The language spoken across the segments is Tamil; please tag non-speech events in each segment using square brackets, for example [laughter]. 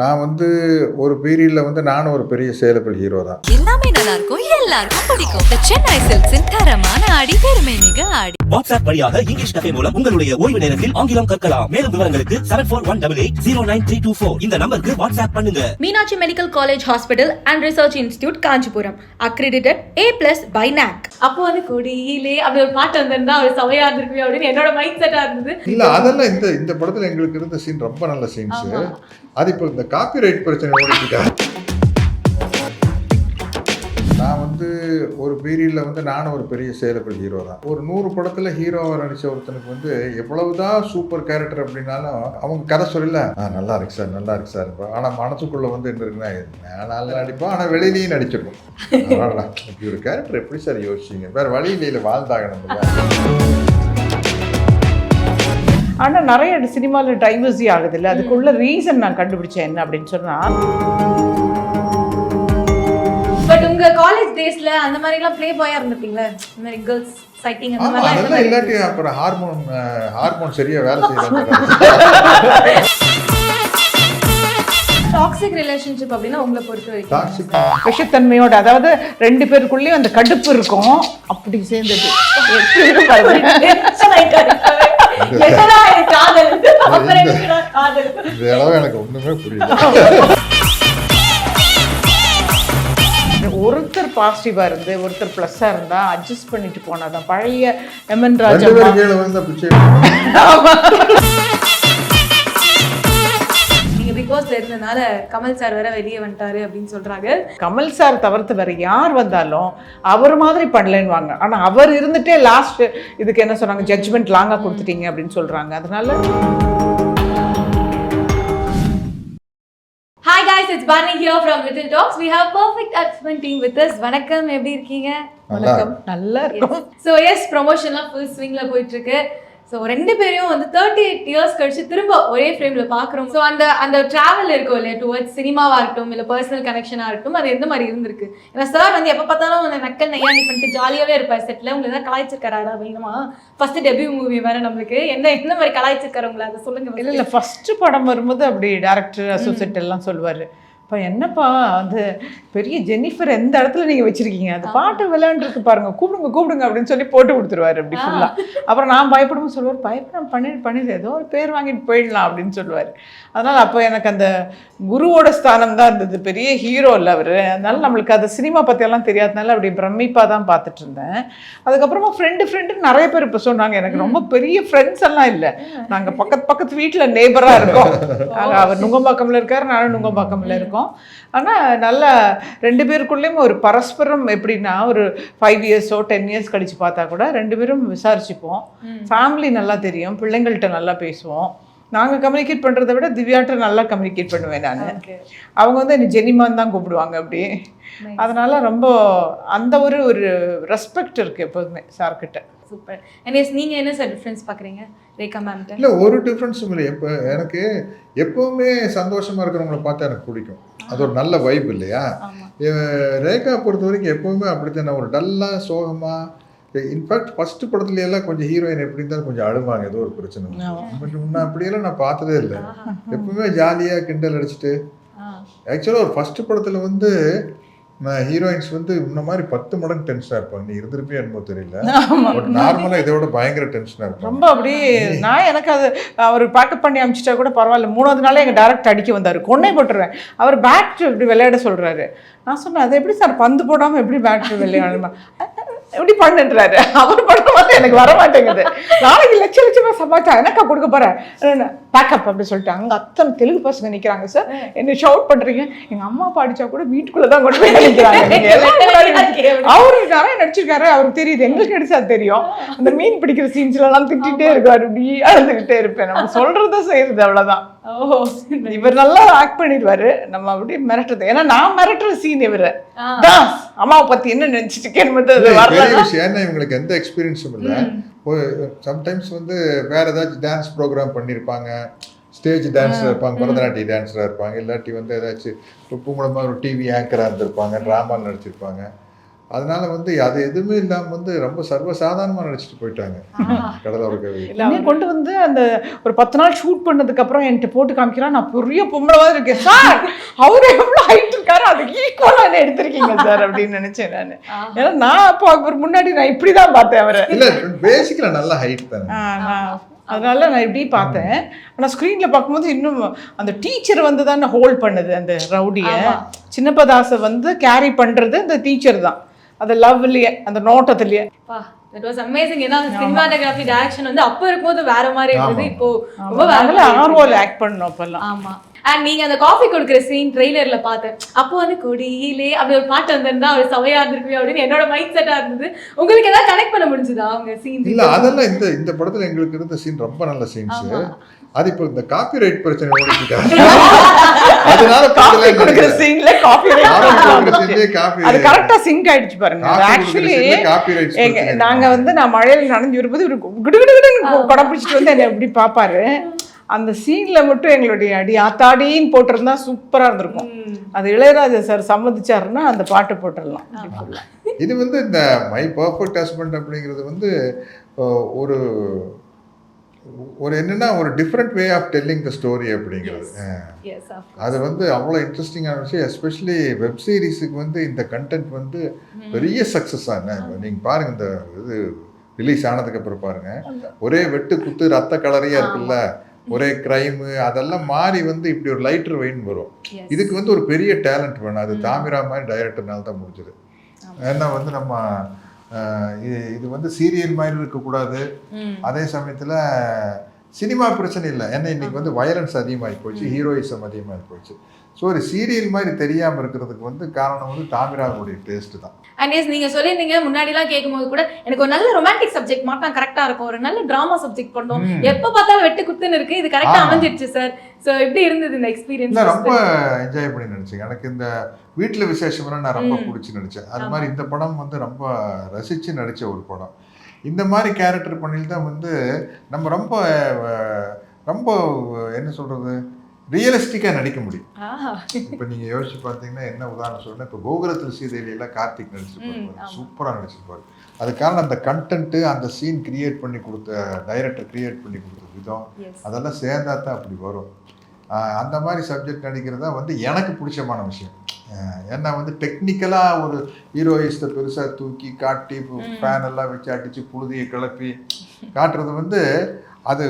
நான் வந்து ஒரு பீரியடில் வந்து நானும் ஒரு பெரிய சேலபிள் ஹீரோ தான். எல்லாமே நல்லா இருக்கும் எல்லாருக்கும் பிடிக்கும். சென்னை சில்க்ஸின் தரமான ஆடி பெருமை மிக ஆடி. வாட்ஸ்அப் வழியாக இங்கிலீஷ் கஃபே மூலம் உங்களுடைய ஓய்வு நேரத்தில் ஆங்கிலம் கற்கலாம். மேலும் விவரங்களுக்கு seven four one double eight zero nine three two four இந்த நம்பருக்கு வாட்ஸ்அப் பண்ணுங்க. Meenakshi medical college hospital and research institute Kanchipuram. Accredited A plus by NAAC அப்போ வந்து கொடியிலே அப்படி ஒரு பாட்டு வந்திருந்தா அவர் சவையா இருந்திருக்குமே அப்படின்னு என்னோட மைண்ட் செட்டா இருந்தது. இல்லை அதெல்லாம் இந்த இந்த படத்தில் எங்களுக்கு இருந்த சீன் ரொம்ப நல்ல சீன்ஸு. அது இப்போ இந்த காப்பிரைட் பிரச்சனை ஓடிக்கிட்டா நான் வந்து ஒரு பீரியடில் வந்து நானும் ஒரு பெரிய சேலபிள் ஹீரோ தான். ஒரு நூறு படத்தில் ஹீரோவாக நடித்த ஒருத்தனுக்கு வந்து எவ்வளவுதான் சூப்பர் கேரக்டர் அப்படின்னாலும் அவங்க கதை சொல்லல ஆ நல்லா இருக்கு சார் நல்லா இருக்கு சார். ஆனால் மனசுக்குள்ளே வந்து என்ன இருக்குன்னா நான் நல்லா நடிப்போம் ஆனால் வெளியிலையும் நடிச்சிருக்கும். [laughs] இப்படி ஒரு கேரக்டர் எப்படி சார் யோசிச்சிங்க? வேறு வழியில வாழ்ந்தாகணும் ஆனால் நிறைய சினிமாவில் டைவர்ஸி ஆகுது இல்லை அதுக்குள்ள ரீசன் நான் கண்டுபிடிச்சேன் என்ன அப்படின்னு சொன்னால் பட் உங்க காலேஜ் டேஸ்ல அந்த மாதிரி எல்லாம் ப்ளே பாயா இருந்திருப்பீங்களா? இந்த மாதிரி கேர்ள்ஸ் சைட்டிங் அந்த ஆமா அதெல்லாம் மாதிரி இல்லாட்டி அப்புறம் ஹார்மோன் ஹார்மோன் சரியா வேலை செய்யலாம் டாக்ஸிக் ரிலேஷன்ஷிப் அப்படின்னா உங்களை பொறுத்த வரைக்கும். டாக்ஸிக் விஷத்தன்மையோட அதாவது ரெண்டு பேருக்குள்ளேயும் அந்த கடுப்பு இருக்கும். அப்படி சேர்ந்தது. [laughs] [laughs] எனக்கு ஒண்ணுமே புரியல. ஒருத்தர் பாசிட்டிவா இருந்து ஒருத்தர் ப்ளஸ்ஸா இருந்தா அட்ஜஸ்ட் பண்ணிட்டு போனாதான். பழைய எம்என் ராஜா இருந்தனால கமல் சார் வேற வெளியே வந்துட்டாரு அப்படின்னு சொல்றாங்க. கமல் சார் தவிர்த்து வேற யார் வந்தாலும் அவர் மாதிரி பண்ணலன்னுவாங்க. ஆனா அவர் இருந்துட்டே லாஸ்ட் இதுக்கு என்ன சொன்னாங்க? ஜட்ஜ்மெண்ட் லாங்கா கொடுத்துட்டீங்க அப்படின்னு சொல்றாங்க. அதனால hi guys it's Bharathi here from little talks we have perfect admin team with us வணக்கம் எப்படி இருக்கீங்க? வணக்கம். நல்லா இருக்கும். ஸோ எஸ் ப்ரொமோஷன்லாம் ஃபுல் ஸ்விங்ல போயிட்டு இருக்கு. ஸோ ரெண்டு பேரையும் வந்து தேர்ட்டி எயிட் இயர்ஸ் கழிச்சு திரும்ப ஒரே ஃப்ரேம்ல பார்க்குறோம். ஸோ அந்த அந்த டிராவல் இருக்கும் இல்லையா டுவர்ட்ஸ் சினிமாவா இருக்கட்டும் இல்லை பர்சனல் கனெக்ஷனாக இருக்கட்டும் அது எந்த மாதிரி இருந்திருக்கு? ஏன்னா சார் வந்து எப்போ பார்த்தாலும் அந்த நக்கல் நையாண்டி பண்ணிட்டு ஜாலியாகவே இருப்பார் செட்டில் உங்களை தான் கலாய்ச்சிருக்காரா அப்படின்னா ஃபர்ஸ்ட் டெபியூ மூவி வேற நம்மளுக்கு. என்ன எந்த மாதிரி கலாய்ச்சிருக்காரு உங்களை? அதை சொல்லுங்க இல்லை ஃபர்ஸ்ட் படம் வரும்போது அப்படி டேரக்டர் அசோசியேட் எல்லாம் சொல்லுவாரு. இப்போ என்னப்பா வந்து பெரிய ஜென்னிஃபர் எந்த இடத்துல நீங்க வச்சிருக்கீங்க? அது பாட்டு விளையாண்டுருக்கு பாருங்க கூப்பிடுங்க கூப்பிடுங்க அப்படின்னு சொல்லி போட்டு கொடுத்துருவாரு அப்படி ஃபுல்லா அப்புறம் நான் பயப்படும் சொல்லுவார் பயப்பட பண்ணிடு பண்ணிடு ஏதோ ஒரு பேர் வாங்கிட்டு போயிடலாம் அப்படின்னு சொல்லுவார். அதனால அப்போ எனக்கு அந்த குருவோட ஸ்தானம் தான் இருந்தது. பெரிய ஹீரோ இல்லை அவர். அதனால நம்மளுக்கு அது சினிமா பற்றியெல்லாம் தெரியாதனால அப்படி பிரமிப்பாக தான் பார்த்துட்டு இருந்தேன். அதுக்கப்புறமா ஃப்ரெண்டு ஃப்ரெண்டுன்னு நிறைய பேர் இப்போ சொன்னாங்க. எனக்கு ரொம்ப பெரிய ஃப்ரெண்ட்ஸ் எல்லாம் இல்லை. நாங்கள் பக்கத்து பக்கத்து வீட்டில் நேபராக இருக்கோம். [laughs] நாங்க அவர் நுங்கம்பாக்கம்ல இருக்கார் நானும் நுங்கம்பாக்கம்ல இருக்கோம். ஆனால் நல்லா ரெண்டு பேருக்குள்ளேயும் ஒரு பரஸ்பரம் எப்படின்னா ஒரு ஃபைவ் இயர்ஸோ டென் இயர்ஸ் கழிச்சு பார்த்தா கூட ரெண்டு பேரும் விசாரிச்சுப்போம். ஃபேமிலி நல்லா தெரியும் பிள்ளைங்கள்ட்ட நல்லா பேசுவோம். நாங்கள் கம்யூனிகேட் பண்ணுறதை விட திவ்யாட்ட நல்லா கம்யூனிகேட் பண்ணுவேன் நான். அவங்க வந்து என்னை ஜெனிமான் தான் கூப்பிடுவாங்க அப்படி அதனால ரொம்ப அந்த ஒரு ஒரு ரெஸ்பெக்ட் இருக்கு எப்போதுமே சார்கிட்ட. சூப்பர் எனிஸ் நீங்க என்ன சார் டிஃப்ரென்ஸ் பார்க்குறீங்க? ரேகா மேம்கிட்ட இல்ல ஒரு டிஃப்ரென்ஸும் இல்லை. எப்போ எனக்கு எப்பவுமே சந்தோஷமா இருக்கிறவங்கள பார்த்தா எனக்கு பிடிக்கும். அது ஒரு நல்ல வைப் இல்லையா? ரேகா பொறுத்த வரைக்கும் எப்பவுமே அப்படித்தானே. ஒரு டல்லா சோகமா இன்ஃபேக்ட் ஃபர்ஸ்ட் படத்துல எல்லாம் கொஞ்சம் ஹீரோயின் எப்படி இருந்தாலும் கொஞ்சம் அழுவாங்க. ஏதோ ஒரு பிரச்சனை பட் முன்ன அப்படியெல்லாம் நான் பார்த்ததே இல்லை. எப்பவுமே ஜாலியா கிண்டல் அடிச்சுட்டு. ஆக்சுவலாக ஒரு ஃபர்ஸ்ட் படத்துல வந்து ஹீரோயின்ஸ் வந்து இந்த மாதிரி பத்து மடங்கு டென்ஷனாக இருப்பாங்க. நீ இருந்திருப்பே என்னமோ தெரியல. [laughs] பட் நார்மலாக இதை விட பயங்கர டென்ஷனாக இருப்பாங்க. ரொம்ப அப்படி நான் எனக்கு அது அவர் பேக்கப் பண்ணி அனுப்பிச்சிட்டா கூட பரவாயில்ல. மூணாவது நாளே எங்கள் டேரக்ட் அடிக்க வந்தார். கொன்னே போட்டுருவேன். அவர் பேட் இப்படி விளையாட சொல்கிறாரு நான் சொன்னேன் அது எப்படி சார்? பந்து போடாமல் எப்படி பேட் விளையாடணுமா? எப்படி பண்ணுன்றாரு? அவர் பண்ண மாதிரி எனக்கு வர மாட்டேங்குது நாளைக்கு லட்ச லட்சமாக சமாச்சா எனக்கா கொடுக்க போகிறேன் பேக்கப் அப்படி சொல்லிட்டு அங்கே அத்தனை தெலுங்கு பசங்க நிற்கிறாங்க சார். என்ன ஷவுட் பண்ணுறீங்க எங்கள் அம்மா அப்பா அடிச்சா கூட வீட்டுக்குள்ளே தான் கொண்டு போய் [laughs] முன்னாடி அவரு நிறைய நடிச்சிருக்காரு. அவருக்கு தெரியுது. எங்களுக்கு நடிச்சா தெரியும். அந்த மீன் பிடிக்கிற சீன்ஸ்ல எல்லாம் திட்டிகிட்டே இருக்காரு. இப்படி அழுதுகிட்டே இருப்பேன். நம்ம சொல்றத செய்யறது அவ்வளவுதான். [laughs] இவர் நல்லா ஆக்ட் பண்ணிடுவாரு. நம்ம அப்படியே மிரட்டுறது. ஏன்னா நான் மிரட்டுற சீன் இவரு. தாஸ் அம்மாவை பத்தி என்ன நினைச்சிட்டு விஷயம். ஏன்னா இவங்களுக்கு எந்த எக்ஸ்பீரியன்ஸும் இல்லை. சம்டைம்ஸ் வந்து வேற ஏதாச்சும் டான்ஸ் ப்ரோக்ராம் பண்ணியிருப்பாங்க ஸ்டேஜ் டான்ஸில் இருப்பாங்க பரதநாட்டிய டான்ஸராக இருப்பாங்க. இல்லாட்டி வந்து ஏதாச்சும் இப்போ பூங்குளமாக ஒரு டிவி ஆங்கராக இருந்திருப்பாங்க ட்ராமாவில் நடிச்சிருப்பாங்க. அதனால வந்து அது எதுவுமே இல்லாமல் வந்து ரொம்ப சர்வசாதாரணமாக நடிச்சிட்டு போயிட்டாங்க. கடலோர கவி என்னை கொண்டு வந்து அந்த ஒரு பத்து நாள் ஷூட் பண்ணதுக்கு அப்புறம் என்கிட்ட போட்டு காமிக்கிறான் நான் பெரிய பொம்பளை மாதிரி இருக்கேன். சார் அவர் எவ்வளவு ஹைட் இருக்காரு அதுக்கு ஈக்குவலா என்ன எடுத்திருக்கீங்க சார் அப்படின்னு நினைச்சேன் நான். ஏன்னா நான் அப்போ அவர் முன்னாடி நான் இப்படிதான் பார்த்தேன் அவரை. இல்ல பேசிக்கல நல்ல ஹைட் தானே. அதனால நான் இப்படி பார்த்தேன். ஆனால் ஸ்க்ரீனில் பார்க்கும்போது இன்னும் அந்த டீச்சர் வந்து தான் ஹோல்ட் பண்ணுது அந்த ரவுடியை. சின்னப்பதாசை வந்து கேரி பண்ணுறது அந்த டீச்சர் தான். அந்த லவ்லயே அந்த நோட்டத்துலயே. தட் வாஸ் அமேசிங் ஏன்னா சினிமாட்டோகிராஃபி டைரக்ஷன் வந்து அப்ப இருக்கும்போது வேற மாதிரி இருந்தது. இப்போ ரொம்ப. ஆர்வல் ஆக்ட் பண்ணோம் அப்பெல்லாம். ஆமா. அண்ட் நீங்க அந்த காஃபி கொடுக்குற சீன் ட்ரெய்லர்ல பார்த்தேன் அப்போ வந்து கொடியிலே அப்படி ஒரு பாட்டு வந்திருந்தா அவர் சவையா இருந்திருக்குமே அப்படின்னு என்னோட மைண்ட் செட்டா இருந்தது. உங்களுக்கு ஏதாவது கனெக்ட் பண்ண முடிஞ்சதா அவங்க சீன் இல்ல அதெல்லாம் இந்த இந்த படத்துல எங்களுக்கு இருந்த சீன் ரொம்ப நல்ல சீன்ஸ் அது இப்போ இந்த காப்பிரைட் பிரச்சனை ஓடிக்கிட்டாங்க [laughs] அதனால காஃபி கொடுக்குற சீன்ல காஃபி காப்பி அது கரெக்டா சிங்க் ஆயிடுச்சு பாருங்க. ஆக்சுவலி காப்பி நாங்க வந்து நான் மழையில நனைஞ்சு வரும்போது இவரு குடு குடு குடுன்னு குடம் பிடிச்சிட்டு வந்து என்னை எப்படி பாப்பாரு? அந்த சீன்ல மட்டும் எங்களுடைய அடி ஆத்தாடின்னு போட்டிருந்தா சூப்பரா இருந்திருக்கும். அது இளையராஜா சார் சம்மதிச்சாருன்னா அந்த பாட்டு போட்டுடலாம். இது வந்து இந்த மை பர்ஃபெக்ட் ஹஸ்பண்ட் அப்படிங்கிறது வந்து ஒரு ஒரு என்னன்னா ஒரு different way of telling the story அப்படிங்கிறது. அது வந்து அவ்வளோ இன்ட்ரெஸ்டிங்கான விஷயம் எஸ்பெஷலி வெப் சீரிஸுக்கு வந்து இந்த கண்டென்ட் வந்து பெரிய சக்ஸஸ் ஆன நீங்கள் பாருங்க இந்த இது ரிலீஸ் ஆனதுக்கு அப்புறம் பாருங்க. ஒரே வெட்டு குத்து ரத்த கலரையா இருக்குல்ல. ஒரே கிரைமு அதெல்லாம் மாறி வந்து இப்படி ஒரு லைட்டர் வெயின் வரும். இதுக்கு வந்து ஒரு பெரிய டேலண்ட் வேணும். அது தாமிரா மாதிரி டைரக்டர்னால தான் முடிஞ்சது. ஏன்னா வந்து நம்ம இது வந்து சீரியல் மாதிரி இருக்கக்கூடாது. அதே சமயத்தில் சினிமா பிரச்சனை இல்லை. ஏன்னா இன்னைக்கு வந்து வயலன்ஸ் அதிகமாகி போச்சு ஹீரோயிசம் அதிகமாகி போச்சு. ஸோ ஒரு சீரியல் மாதிரி தெரியாமல் இருக்கிறதுக்கு வந்து காரணம் வந்து தாமிராவுடைய டேஸ்ட் தான். அண்ட் எஸ் நீங்க சொல்லியிருந்தீங்க முன்னாடிலாம் கேட்கும்போது கூட எனக்கு ஒரு நல்ல ரொமான்டிக் சப்ஜெக்ட் மாட்டா கரெக்டா இருக்கும். ஒரு நல்ல டிராமா சப்ஜெக்ட் பண்ணோம். எப்ப பார்த்தாலும் வெட்டு குத்துன்னு இருக்கு. இது கரெக்டா ஆமா. அமைஞ்சிருச்சு சார் சோ எப்படி இருந்தது இந்த எக்ஸ்பீரியன்ஸ் ரொம்ப என்ஜாய் பண்ணி நினச்சேன். எனக்கு இந்த வீட்டில் விசேஷம்லாம் நான் ரொம்ப. பிடிச்சி நடித்தேன் அது. மாதிரி இந்த படம் வந்து ரொம்ப ரசித்து நடித்த ஒரு படம். இந்த மாதிரி கேரக்டர் பண்ணியில் தான் வந்து நம்ம ரொம்ப ரொம்ப என்ன சொல்கிறது ரியலிஸ்டிக்காக நடிக்க முடியும். இப்போ நீங்கள் யோசிச்சு பார்த்தீங்கன்னா என்ன உதாரணம் சொல்றேன் இப்போ கோகுலத்தில் சீதையில எல்லாம் கார்த்திக் நடிச்சிருப்பாரு. சூப்பராக நடிச்சிருப்பாரு. அது காரணம் அந்த கண்டென்ட்டு அந்த சீன் கிரியேட் பண்ணி கொடுத்த டைரக்டர் கிரியேட் பண்ணி கொடுத்த விதம் அதெல்லாம் சேர்ந்தா தான் அப்படி வரும். அந்த மாதிரி சப்ஜெக்ட் நடிக்கிறது தான் வந்து எனக்கு பிடிச்சமான விஷயம். ஏன்னா வந்து டெக்னிக்கலாக ஒரு ஹீரோயிஸ்ட்டை பெருசாக தூக்கி காட்டி ஃபேன் எல்லாம் வச்சு அடித்து புழுதியை கிளப்பி காட்டுறது வந்து அது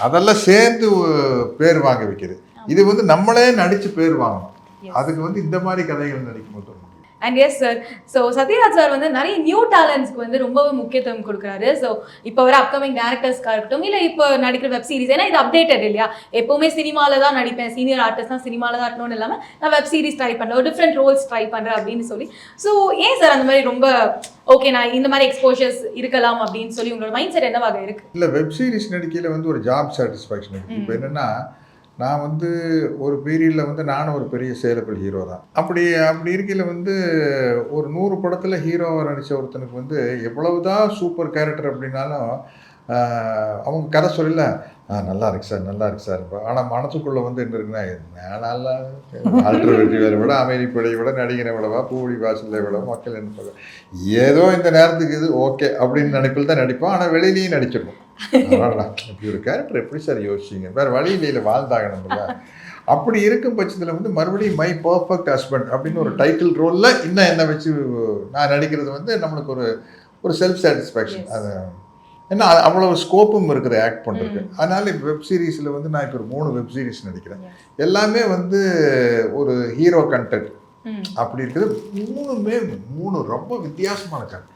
அதெல்லாம் சேர்ந்து பேர் வாங்க வைக்கிறது இது வந்து நம்மளே நடித்து பேர் வாங்கணும். அதுக்கு வந்து இந்த மாதிரி கதைகள் நடிக்கும் போது and yes sir so Sathyaraj sir வந்து நிறைய நியூ டேலண்ட்ஸ்க்கு வந்து ரொம்பவே முக்கியத்துவம் கொடுக்குறாரு. ஸோ இப்போ வர அப்கமிங் டேரக்டர்ஸ்க்காக இருக்கட்டும் இல்லை இப்போ நடிக்கிற வெப் சீரிஸ் ஏன்னா இது அப்டேட்டட் இல்லையா? எப்பவுமே சினிமாவில் தான் நடிப்பேன். சீனியர் ஆர்டிஸ்ட் தான் சினிமாவில் தான் இருக்கணும்னு இல்லாமல் நான் வெப் சீரிஸ் ட்ரை பண்ணுறேன் ஒரு டிஃப்ரெண்ட் ரோல்ஸ் ட்ரை பண்ணுறேன் அப்படின்னு சொல்லி. ஸோ ஏன் சார் அந்த மாதிரி ரொம்ப ஓகே நான் இந்த மாதிரி எக்ஸ்போஷர்ஸ் இருக்கலாம் அப்படின்னு சொல்லி உங்களோட மைண்ட் செட் என்னவாக இருக்கு? இல்லை வெப் சீரிஸ் நடிக்கையில் வந்து ஒரு ஜாப் சாட்டிஸ்ஃபேக்ஷன் இப்போ என்னென்னா நான் வந்து ஒரு பீரியடில் வந்து நானும் ஒரு பெரிய சேலபிள் ஹீரோ தான். அப்படி அப்படி இருக்கையில் வந்து ஒரு நூறு படத்தில் ஹீரோவாக நடித்த ஒருத்தனுக்கு வந்து எவ்வளவு தான் சூப்பர் கேரக்டர் அப்படின்னாலும் அவங்க கதை சொல்லல ஆ நல்லா இருக்கு சார் நல்லா இருக்கு சார். ஆனால் மனசுக்குள்ளே வந்து என்ன இருக்குன்னா நல்லா வெற்றி வேலை விட அமைதிப்படை விட நடிகரை விடவா பூவடி வாசலை விட மக்கள் என்ன ஏதோ இந்த நேரத்துக்கு இது ஓகே அப்படின்னு நினைப்பில் தான் நடிப்போம். ஆனால் வெளியிலையும் நடிச்சிருப்போம். இப்படி ஒரு கேரக்டர் எப்படி சார் யோசிச்சிங்க? வேறு வழி இல்லையில வாழ்ந்தாகணும்ல அப்படி இருக்கும் பட்சத்தில் வந்து மறுபடியும் மை பர்ஃபெக்ட் ஹஸ்பண்ட் அப்படின்னு ஒரு டைட்டில் ரோலில் இன்னும் என்ன வச்சு நான் நடிக்கிறது வந்து நம்மளுக்கு ஒரு ஒரு செல்ஃப் சாட்டிஸ்ஃபேக்ஷன் அது ஏன்னா அவ்வளவு ஸ்கோப்பும் இருக்குது ஆக்ட் பண்ணுறதுக்கு அதனால இப்போ வெப் சீரிஸில் வந்து நான் இப்போ ஒரு மூணு வெப் சீரிஸ் நடிக்கிறேன். எல்லாமே வந்து ஒரு ஹீரோ கண்டென்ட் அப்படி இருக்குது. மூணுமே மூணு ரொம்ப வித்தியாசமான கதை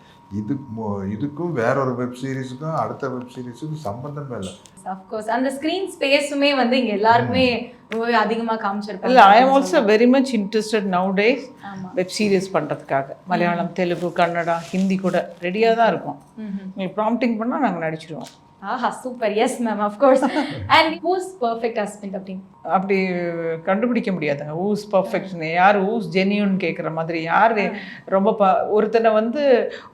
இது இதுக்கும் வேற ஒரு வெப் சீரிஸுக்கும் அடுத்த வெப் சீரிஸுக்கும் சம்பந்தமே இல்லை. அஃப்கோர்ஸ் அந்த ஸ்க்ரீன் ஸ்பேஸுமே வந்து இங்க எல்லாருக்குமே ரொம்பவே அதிகமா காமிச்சிருப்பாங்க. இல்லை I am also very much interested nowadays ஆமா. வெப் சீரிஸ் பண்ணுறதுக்காக மலையாளம் தெலுங்கு கன்னடா ஹிந்தி கூட ரெடியாக தான் இருக்கும். நீங்கள் ப்ராம்ப்டிங் பண்ணால் நாங்கள் நடிச்சிடுவோம் ஆஹா super yes ma'am of course and who's perfect husband அப்படின்னு அப்படி கண்டுபிடிக்க முடியாதுங்க ஊஸ் பர்ஃபெக்ஷன் யார் ஊஸ் ஜெனியூன் கேட்குற மாதிரி? யார் ரொம்ப ப ஒருத்தனை வந்து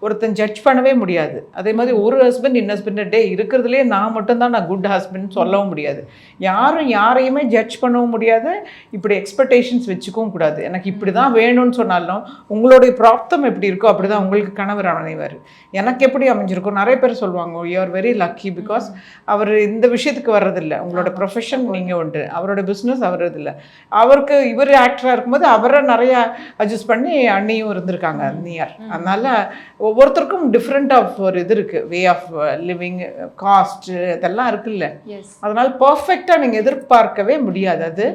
ஒருத்தன் ஜட்ஜ் பண்ணவே முடியாது. அதே மாதிரி ஒரு ஹஸ்பண்ட் இன் ஹஸ்பண்ட் டே இருக்கிறதுலே நான் மட்டும்தான் நான் குட் ஹஸ்பண்ட் சொல்லவும் முடியாது. யாரும் யாரையுமே ஜட்ஜ் பண்ணவும் முடியாது. இப்படி எக்ஸ்பெக்டேஷன்ஸ் வச்சுக்கவும் கூடாது. எனக்கு இப்படி தான் வேணும்னு சொன்னாலும் உங்களுடைய பிராப்தம் எப்படி இருக்கோ அப்படி தான் உங்களுக்கு கணவர் அமைவார் எனக்கு எப்படி அமைஞ்சிருக்கும் நிறைய பேர் சொல்லுவாங்க you are very lucky because அவர் இந்த விஷயத்துக்கு வர்றதில்ல. உங்களோட ப்ரொஃபஷன் நீங்கள் உண்டு. அவரோட பிஸ்னஸ் அவரது இல்லை அவருக்கு இவர் ஆக்டராக இருக்கும்போது அவரை நிறைய அட்ஜஸ்ட் பண்ணி அண்ணியும் இருந்திருக்காங்க நியர் அதனால ஒவ்வொருத்தருக்கும் டிஃப்ரெண்ட் ஆஃப் ஒரு இது இருக்குது வே ஆஃப் லிவிங் காஸ்ட் இதெல்லாம் இருக்குல்ல. அதனால் பர்ஃபெக்டாக நீங்கள் எதிர்பார்க்கவே முடியாது. அது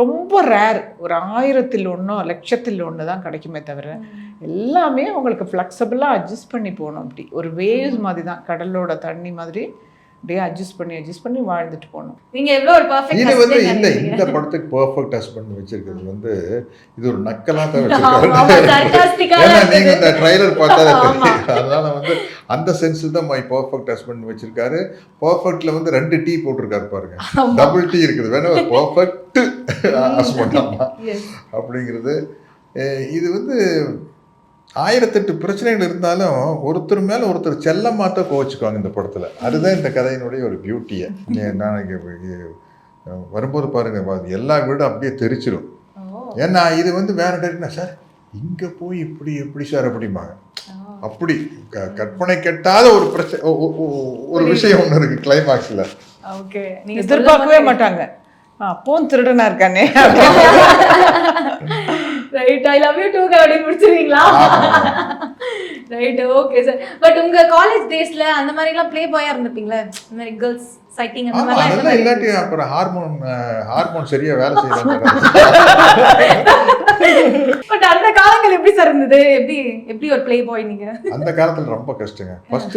ரொம்ப ரேர் ஒரு ஆயிரத்தில் ஒன்றோ லட்சத்தில் ஒன்று தான் கிடைக்குமே தவிர எல்லாமே உங்களுக்கு ஃப்ளெக்சபிளாக அட்ஜஸ்ட் பண்ணி போகணும் அப்படி. ஒரு வேவ்ஸ் மாதிரி தான். கடலோட தண்ணி மாதிரி அப்படியே அட்ஜஸ்ட் பண்ணி அட்ஜஸ்ட் பண்ணி வாழ்ந்துட்டு போகணும். நீங்க எவ்வளவு ஒரு பெர்ஃபெக்ட் இது வந்து இல்ல இந்த படத்துக்கு பெர்ஃபெக்ட் ஹஸ்பண்ட் வச்சிருக்கிறது வந்து இது ஒரு நக்கலா தான் ஆமா, வச்சிருக்காரு. sarcastic-ஆ ஏன்னா இருந்தது. நீங்க இந்த ட்ரைலர் பார்த்தா. தெரியும். அதனால வந்து அந்த சென்ஸில் தான் மை பெர்ஃபெக்ட் ஹஸ்பண்ட் வச்சிருக்காரு. பெர்ஃபெக்ட்ல வந்து ரெண்டு டீ போட்டிருக்காரு பாருங்க. டபுள் டீ இருக்குது. வேணும் பெர்ஃபெக்ட் ஹஸ்பண்ட். அப்படிங்கிறது இது வந்து ஆயிரத்தெட்டு பிரச்சனைகள் இருந்தாலும் ஒருத்தர் மேலே ஒருத்தர் செல்லமாக தான் கோவிச்சுக்குவாங்க இந்த படத்தில். அதுதான் இந்த கதையினுடைய ஒரு பியூட்டியை நான் வரும்போது பாருங்க வா- எல்லா வீடும் அப்படியே தெரிச்சிரும். ஓ. ஏன்னா இது வந்து வேற டேரக்டர் சார் இங்கே போய் இப்படி எப்படி சார்? அப்படிம்பாங்க. அப்படி க- கற்பனை கெட்டாத ஒரு பிரச்சனை ஒரு விஷயம் ஒன்று இருக்கு கிளைமாக்ஸில் ஓகே. நீங்க எதிர்பார்க்கவே மாட்டாங்க. ஆ, அப்பவும் திருடனா இருக்கானே? [laughs] Right I love you too அப்படி முடிச்சிருவீங்களா? ரைட் ஓகே சார் பட் உங்க காலேஜ் டேஸ்ல அந்த மாதிரி எல்லாம் ப்ளே பாயா இருந்திருப்பீங்களா? இந்த மாதிரி கேர்ள்ஸ் சைட்டிங் அந்த மாதிரி அதெல்லாம் இல்லாட்டி அப்புறம் ஹார்மோன் ஹார்மோன் சரியா வேலை செய்யலாம் [laughs] பட் அந்த காலங்கள் எப்படி சார் இருந்தது? எப்படி எப்படி ஒரு ப்ளே பாய் நீங்க? அந்த காலத்துல ரொம்ப கஷ்டங்க. ஃபர்ஸ்ட்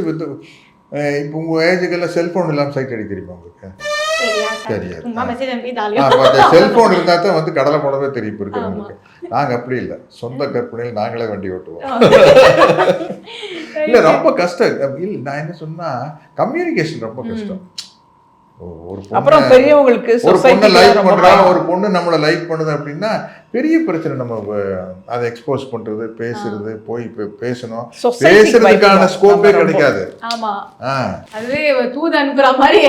அஹ் இப்போ உங்க ஏஜுக்கெல்லாம் செல்போன் இல்லாம சைட் அடிக்க தெரியுமா உங்களுக்கு? சரியா தெரியாது. செல்போன் இருந்தா தான் வந்து கடலை போடவே தெரியும் இருக்கிறவங்களுக்கு நாங்க அப்படி இல்லை. சொந்த கற்பனையில் நாங்களே வண்டி ஓட்டுவோம். [laughs] இல்ல ரொம்ப கஷ்டம். இல்ல நான் என்ன சொன்னா கம்யூனிகேஷன் ரொம்ப கஷ்டம். ஓ- ஒரு பொண்ணு- அப்புறம் பெரியவங்களுக்கு ஒரு பொண்ணை லைக் பண்றா ஒரு பொண்ணு நம்மளை லைக் பண்ணுது அப்படின்னா பெரிய பிரச்சனை நம்ம அதை எக்ஸ்போஸ் பண்றது பேசுறது போய் பேசணும். பேசுறதுக்கான. ஸ்கோப்பே. கிடைக்காது. அதுவே தூது அனுப்புற மாதிரி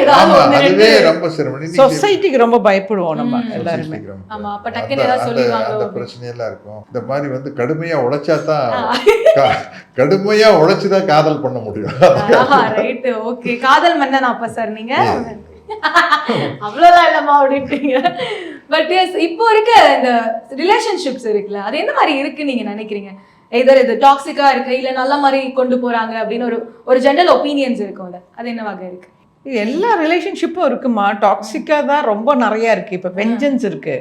அதுவே ரொம்ப சிரமம். சொசைட்டிக்கு ரொம்ப பயப்படுவோம் நம்ம. எல்லாருமே. ஆமா, அப்ப அந்த- ஏதாவது. பிரச்சனையெல்லாம் இருக்கும். இந்த மாதிரி வந்து கடுமையா உழைச்சா தான் கடுமையா உழைச்சுதான் காதல் பண்ண முடியும். ரைட் ஓகே காதல் மன்னன் அப்ப சார் நீங்க? அவ்வளவுதான் இல்லம்மா அப்படின்ட்டீங்க பட் எஸ் இப்போ இருக்க இந்த ரிலேஷன்ஷிப்ஸ் இருக்குல்ல அது எந்த மாதிரி இருக்கு நீங்க நினைக்கிறீங்க? எதர் இது டாக்ஸிக்கா இருக்கு இல்ல நல்ல மாதிரி கொண்டு போறாங்க அப்படின்னு ஒரு ஒரு ஜென்ரல் ஒப்பீனியன்ஸ் இருக்கும்ல அது என்ன வகை இருக்கு? இது எல்லா ரிலேஷன்ஷிப்பும் இருக்குமா? டாக்ஸிக்காக தான் ரொம்ப நிறைய இருக்கு. இப்போ வெஞ்சன்ஸ் இருக்கு.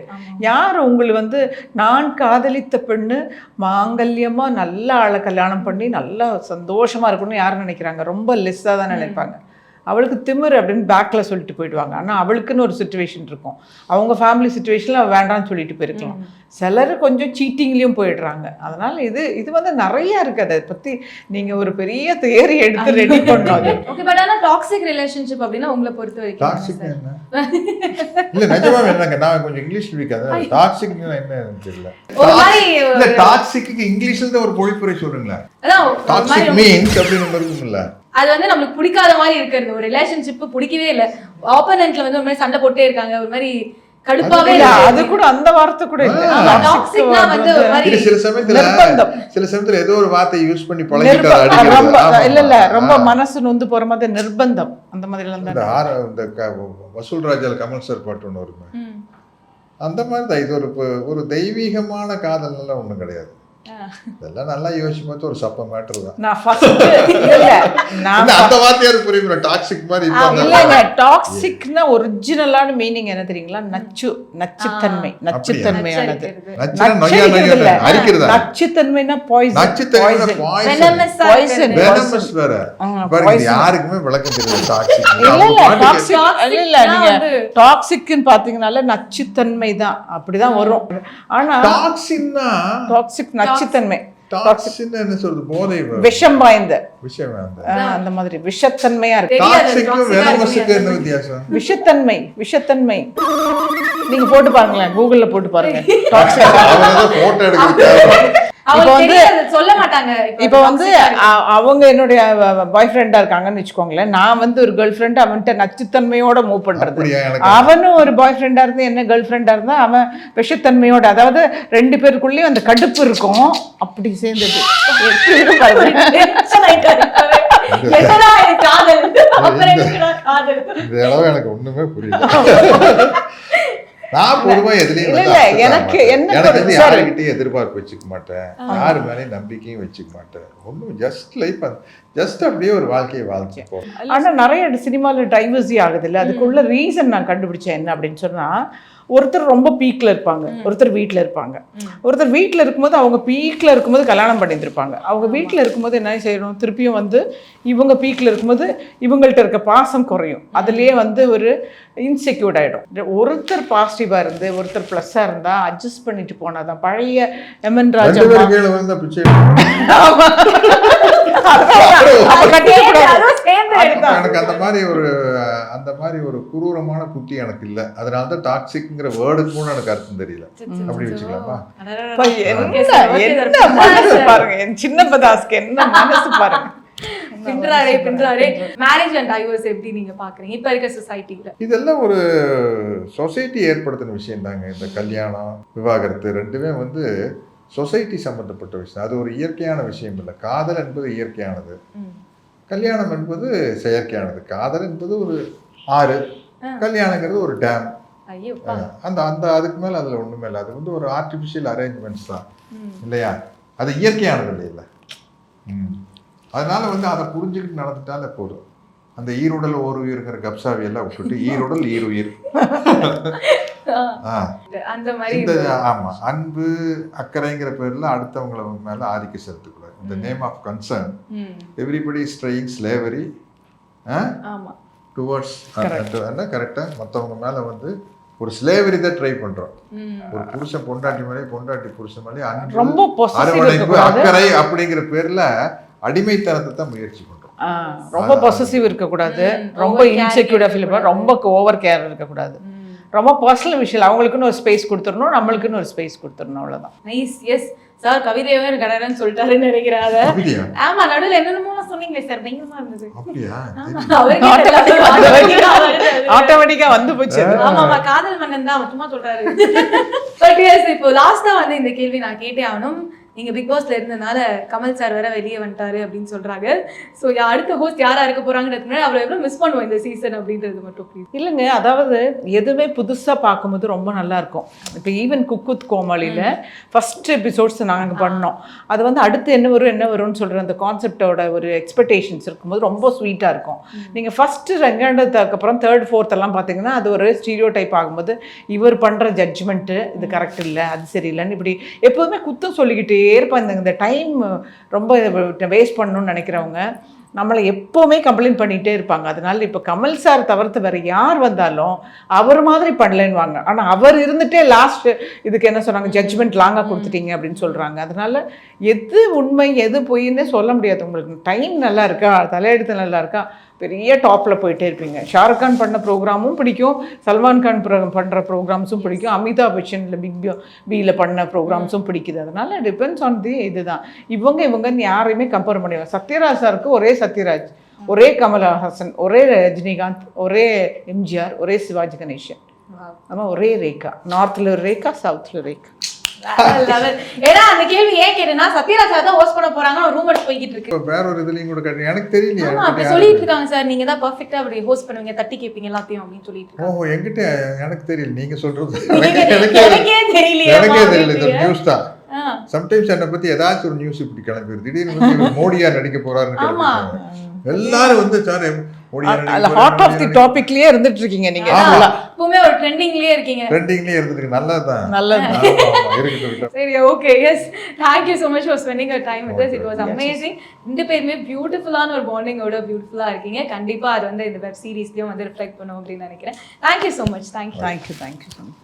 யார் உங்களை வந்து நான் காதலித்த பெண்ணு மாங்கல்யமா நல்ல ஆளை கல்யாணம் பண்ணி நல்லா சந்தோஷமா இருக்கணும்னு யார் நினைக்கிறாங்க? ரொம்ப லெஸ்ஸாக தான் நினைப்பாங்க. அவளுக்கு திமிரு அப்படின்னு பேக்கில் சொல்லிட்டு போயிடுவாங்க. ஆனால் அவளுக்குன்னு ஒரு சுச்சுவேஷன் இருக்கும். அவங்க ஃபேமிலி சுச்சுவேஷனில் வேண்டாம்னு சொல்லிட்டு போயிருக்கலாம். சிலர் கொஞ்சம் சீட்டிங்லேயும் போயிடுறாங்க. அதனால இது இது வந்து நிறைய இருக்கு. அதை பற்றி நீங்கள் ஒரு பெரிய தேரி எடுத்து ரெடி பண்ணணும் அது. ஓகே பட் ஆனா டாக்ஸிக் ரிலேஷன்ஷிப் அப்படின்னா உங்களை பொறுத்த வரைக்கும் என்ன டாக்ஸிக் sir? என்ன? இல்ல நிஜமா என்னங்க? நான் கொஞ்சம் இங்கிலீஷ் வீக் அதான் டாக்ஸிக் என்ன தெரியல. இல்ல டாக்ஸிக்கு இங்கிலீஷ்ல ஒரு பொழிப்புரை சொல்லுங்களேன். டாக்ஸிக் மீன்ஸ் அப்படின்னு இருக்கும்ல அது வந்து நம்மளுக்கு பிடிக்காத மாதிரி இருக்கிறது. ஒரு ரிலேஷன்ஷிப் பிடிக்கவே இல்ல. ஆப்போனன்ட்ல வந்து ஒரு மாதிரி சண்டை போட்டே இருக்காங்க. ஒரு மாதிரி கடுப்பாவே இல்ல. அது கூட அந்த வார்த்தை கூட இல்லை. சில சமயத்துல நிர்பந்தம். சில சமயத்துல ஏதோ ஒரு வார்த்தை யூஸ் பண்ணி நிர்ப- பழகிட்டு ரொம்ப அடிக்கிறது இல்ல இல்ல. ரொம்ப மனசு நொந்து போற மாதிரி நிர்பந்தம். அந்த மாதிரி எல்லாம் இந்த வசூல் ராஜால கமல் சார் பாட்டு ஒன்று வருமே. அந்த மாதிரி தான். இது ஒரு ஒரு தெய்வீகமான காதல் எல்லாம் ஒண்ணும் கிடையாது. இதெல்லாம் நல்லா யோசிச்சு பார்த்து ஒரு சப்ப மேட்டர் தான். நான் ஃபர்ஸ்ட் இல்ல நான் அந்த வார்த்தையாரு புரியுமில்ல டாக்ஸிக் மாதிரி இல்லைங்க டாக்ஸிக்னா ஒரிஜினலான மீனிங் என்ன தெரியுங்களா? நச்சு நச்சுத்தன்மை நச்சுத்தன்மையானது. அரிக்கிறதா நச்சுத்தன்மைனா பாய்சன் நச்சுத்தன்மை பாய்சன். வெனமஸ் வேற. பாருங்க. யாருக்குமே விளக்கம் தெரியல டாக்ஸிக் இல்ல இல்ல. டாக்ஸிக் இல்ல நீங்க டாக்ஸிக்னு பாத்தீங்கனால நச்சுத்தன்மை தான். அப்படிதான் வரும். ஆனா டாக்ஸின்னா டாக்ஸிக் நச்சுத்தன்மை டாக்ஸின் என்ன சொல்றது? போதை வ- விஷம் வாய்ந்த. விஷயம் அந்த மாதிரி. விஷத்தன்மையா இருக்கு. விஷத்தன்மை விஷத்தன்மை. நீங்க போட்டு பாருங்களேன். கூகுள்ல போட்டு பாருங்க. [laughs] இப்போ வந்து- சொல்ல மாட்டாங்க. இப்போ வந்து அவங்க என்னுடைய பாய் ஃப்ரெண்டா இருக்காங்கன்னு வச்சுக்கோங்களேன். நான் வந்து ஒரு கேர்ள் ஃப்ரெண்ட் அவன்கிட்ட நச்சுத்தன்மையோட மூவ் பண்றது. அவனும் ஒரு பாய் ஃப்ரெண்டா இருந்து என்ன கேர்ள் ஃப்ரெண்டா இருந்தா அவன் விஷத்தன்மையோட அதாவது ரெண்டு பேருக்குள்ளேயும் அந்த கடுப்பு இருக்கும். அப்படி சேர்ந்தது [laughs] காதல்? [laughs] எனக்கு ஒண்ணுமே புரியல. [laughs] நான் பொதுவா எதுலயும் எனக்கு எனக்கு யாருக்கிட்டையும் எதிர்பார்ப்பு வச்சுக்க மாட்டேன். யாரு மேலேயும் நம்பிக்கையும் வச்சுக்க மாட்டேன். ஒன்றும் ஜஸ்ட் லைஃப் ஜஸ்ட் அப்படியே ஒரு வாழ்க்கையை வாழ்க்கை போறேன் ஆனா நிறைய சினிமால டைவர்சி ஆகுது இல்ல அதுக்குள்ள ரீசன் நான் கண்டுபிடிச்சேன் என்ன அப்படின்னு சொன்னா ஒருத்தர் ரொம்ப பீக்ல இருப்பாங்க. ஒருத்தர் வீட்ல இருப்பாங்க. ஒருத்தர் வீட்ல இருக்கும்போது அவங்க பீக்ல இருக்கும்போது கல்யாணம் பண்ணியிருந்திருப்பாங்க. அவங்க வீட்ல இருக்கும்போது என்ன செய்யணும்? திருப்பியும் வந்து இவங்க பீக்ல இருக்கும்போது இவங்கள்ட்ட இருக்க பாசம் குறையும். அதுலயே வந்து ஒரு இன்செக்யூர்ட் ஆயிடும். ஒருத்தர் பாசிட்டிவா இருந்து ஒருத்தர் ப்ளஸ்ஸா இருந்தா அட்ஜஸ்ட் பண்ணிட்டு போனாதான். பழைய எமன் ராஜா [laughs] எனக்கு அந்த மாதிரி ஒரு அந்த மாதிரி ஒரு குரூரமான புத்தி எனக்கு இல்ல. அதனால தான் டாக்ஸிக்ங்கிற வேர்டுக்கு கூட எனக்கு அர்த்தம் தெரியல. அப்படி வச்சுக்கலாமா? என்ன மனசு பாருங்க. என் சின்ன பதாஸ்க்கு என்ன மனசு பாருங்க. பின்றாரே பின்றாரே. மேரேஜ் அண்ட் டைவர்ஸ் எப்படி நீங்க பாக்குறீங்க? இப்ப இருக்க சொசைட்டில இதெல்லாம் ஒரு சொசைட்டி ஏற்படுத்தின விஷயம் தாங்க இந்த கல்யாணம் விவாகரத்து ரெண்டுமே வந்து சொசைட்டி சம்பந்தப்பட்ட விஷயம். அது ஒரு இயற்கையான விஷயம் இல்லை. காதல் என்பது இயற்கையானது. கல்யாணம் என்பது செயற்கையானது. காதல் என்பது ஒரு ஆறு. கல்யாணங்கிறது ஒரு டேம் அந்த அந்த அதுக்கு மேல அதுல ஒண்ணுமே இல்லை. அது வந்து ஒரு ஆர்டிஃபிஷியல் அரேஞ்ச்மெண்ட்ஸ் தான். இல்லையா? அது இயற்கையானது இல்லையில ம். அதனால வந்து அதை புரிஞ்சுக்கிட்டு நடந்துட்டாலே போதும். அந்த ஈருடல் ஓர் உயிருங்கிற கப்சாவி எல்லாம் விட்டுட்டு ஈருடல் ஈருயிர். அந்த இந்த ஆமா அன்பு அக்கறைங்கிற பேர்ல அடுத்தவங்கள மேல ஆதிக்கம் செலுத்தக்கூடாது. இந்த name of concern everybody strain slavery towards கரெக்டாக மற்றவங்க மேலே வந்து ஒரு ஸ்லேவரி தான் ட்ரை பண்ணுறோம். ஒரு புருஷன் பொண்டாட்டி மேலே பொண்டாட்டி புருஷன் மேலே அன்பு அரவணைப்பு அக்கறை அப்படிங்கிற பேர்ல அடிமைத்தனத்தை தான் முயற்சி பண்றோம். ஆ, ரொம்ப பொசசிவ் இருக்கக்கூடாது. ரொம்ப over care இன்செக்யூர்டா ஃபீல். பண்ண ரொம்ப ஓவர் கேர் இருக்கக்கூடாது. ரொம்ப பர்சனல் விஷயம் அவங்களுக்குன்னு ஒரு ஸ்பேஸ் கொடுத்துடணும் நம்மளுக்குன்னு ஒரு ஸ்பேஸ் கொடுத்துடணும் அவ்வளவுதான். நைஸ் எஸ் சார் கவிதையவே கடறன்னு சொல்லிட்டாருன்னு நினைக்கிறேன் அதை. ஆமா நடுவுல என்னென்னமோ சொன்னீங்களே சார் பயங்கரமா இருந்தது. ஆட்டோமேட்டிக்கா வந்து போச்சு. ஆமா ஆமா காதல் மன்னன் தான் அவர் சும்மா சொல்றாரு. [laughs] பட் எஸ் இப்போ லாஸ்டா வந்து இந்த கேள்வி நான் கேட்டே ஆகணும். நீங்க பிக் பாஸ்ல இருந்தனால கமல் சார் வேற வெளியே வந்துட்டாரு அப்படின்னு சொல்றாங்க. சோ அடுத்த ஹோஸ்ட் யாரா இருக்க போறாங்கிறது முன்னாடி அவரை எவ்வளவு மிஸ் பண்ணுவோம் இந்த சீசன் அப்படின்றது மட்டும் ப்ளீஸ் இல்லைங்க அதாவது எதுவுமே புதுசா பார்க்கும்போது ரொம்ப நல்லா இருக்கும். இப்போ ஈவன் குக்குத் கோமாளியில ஃபர்ஸ்ட் எபிசோட்ஸ் நாங்க பண்ணோம். அது வந்து அடுத்து என்ன வரும் என்ன வரும்னு சொல்ற அந்த கான்செப்டோட ஒரு எக்ஸ்பெக்டேஷன்ஸ் இருக்கும்போது ரொம்ப ஸ்வீட்டா இருக்கும். நீங்க ஃபர்ஸ்ட் ரெண்டாண்டதுக்கு அப்புறம் தேர்ட் ஃபோர்த் எல்லாம் பார்த்தீங்கன்னா அது ஒரு ஸ்டீரியோ டைப் ஆகும்போது இவர் பண்ற ஜட்ஜ்மெண்ட்டு இது கரெக்ட் இல்லை அது சரியில்லைன்னு இப்படி எப்போதுமே குத்தம் சொல்லிக்கிட்டே இருப்பாங்க இந்த டைம் ரொம்ப வேஸ்ட் பண்ணணும்னு நினைக்கிறவங்க. நம்மளை எப்போவுமே கம்ப்ளைண்ட் பண்ணிகிட்டே இருப்பாங்க. அதனால இப்போ கமல் சார் தவிர்த்து வேறு யார் வந்தாலும் அவர் மாதிரி பண்ணலன்னுவாங்க ஆனால் அவர் இருந்துட்டே லாஸ்ட் இதுக்கு என்ன சொன்னாங்க? ஜட்ஜ்மெண்ட் லாங்காக கொடுத்துட்டீங்க அப்படின்னு சொல்கிறாங்க அதனால எது உண்மை எது பொய்ன்னே சொல்ல முடியாது. உங்களுக்கு டைம் நல்லா இருக்கா? தலையெடுத்து நல்லா இருக்கா? பெரிய டாப்பில் போயிட்டே இருப்பீங்க. ஷாருக் கான் பண்ண ப்ரோக்ராமும் பிடிக்கும். சல்மான் கான் பண்ணுற ப்ரோக்ராம்ஸும் பிடிக்கும். அமிதாப் பச்சனில் பிக் பியில் பண்ண ப்ரோக்ராம்ஸும் பிடிக்குது. அதனால டிபெண்ட்ஸ் ஆன் தி இதுதான். இவங்க இவங்கன்னு யாரையுமே கம்பேர் பண்ணிடுவாங்க சத்யராஜ் சாருக்கு ஒரே சத்யராஜ் ஒரே கமலஹாசன் ஒரே ரஜினிகாந்த் ஒரே எம்ஜிஆர் ஒரே சிவாஜி கணேசன். ஆமாம் ஒரே ரேகா. நார்த்தில் ஒரு ரேகா சவுத்தில் ரேகா. [laughs] ஏன்னா அந்த கேள்வி ஏன் கேட்டேன்னா சத்யராஜ் தான் ஹோஸ்ட் பண்ண போறாங்க ரூமர்ஸ் போய்கிட்டு இருக்கு. வேற ஒரு இதுலையும் கூட எனக்கு தெரியலையே ஆமா அப்படி சொல்லிட்டு இருக்காங்க சார். நீங்க தான் பர்ஃபெக்ட்டா அப்படி ஹோஸ்ட் பண்ணுவீங்க தட்டி கேப்பீங்க எல்லாத்தையும் அப்படின்னு சொல்லிட்டு ஓஹோ என்கிட்ட எனக்கு தெரியல நீங்க சொல்றது. எனக்கு தெரியலையே எனக்கே தெரியல நியூஸ் தான். சம்டைம்ஸ் என்னை பத்தி ஏதாச்சும் ஒரு நியூஸ் இப்படி கிளம்பிடுது. திடீர்னு மோடியா நடிக்க போறாருன்னு. எல்லாரும் வந்து சார் ஆஃப் தி டாபிக்லேயே இருந்துட்டு இருக்கீங்க நல்லா எப்பவுமே ஒரு ட்ரெண்டிங்லயே இருக்கீங்க. ட்ரெண்டிங்லயே இருக்கட்டும். சரி okay yes thank you so much for spending your time with it was amazing ரெண்டு பேருமே பியூட்டிஃபுல்லான ஒரு பாண்டிங்கோட பியூட்டிஃபுல்லாக இருக்கீங்க. கண்டிப்பாக அது வந்து இந்த வெப் சீரிஸ்லையும் வந்து ரிஃப்ளெக்ட் பண்ணும் அப்படின்னு நினைக்கிறேன். Thank you so much thank you thank you thank you so much